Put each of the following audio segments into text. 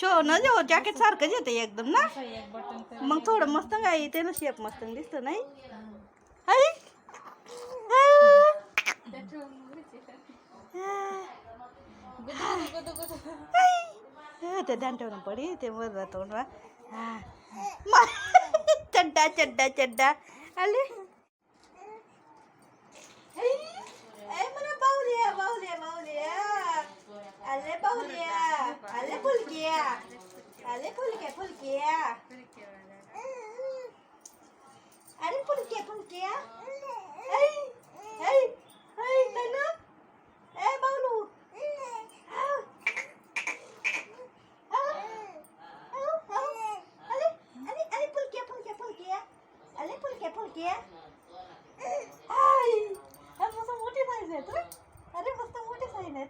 Show न जो jacket सारखंच येते एकदम ना असं एक बटन कर मग थोडं मस्त काय येते ना शेप मस्त दिसतं नाही हाय गुदू गुदू गुदू ते ध्यान ठेवून पडी ते वर तोंड वा चड्डा चड्डा चड्डा आले फुलक्या फुलक्या अरे फुलक्या फुलक्या ऐ ऐ ऐ तनु ए बाहुलू आव. आव. आव, आव. आले आले आले फुलक्या फुलक्या फुलक्या आले फुलक्या फुलक्या आई अरे मस्त मोठे साईज आहेत रे अरे मस्त मोठे साईज आहेत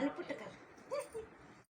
நாள் போட்டுக்க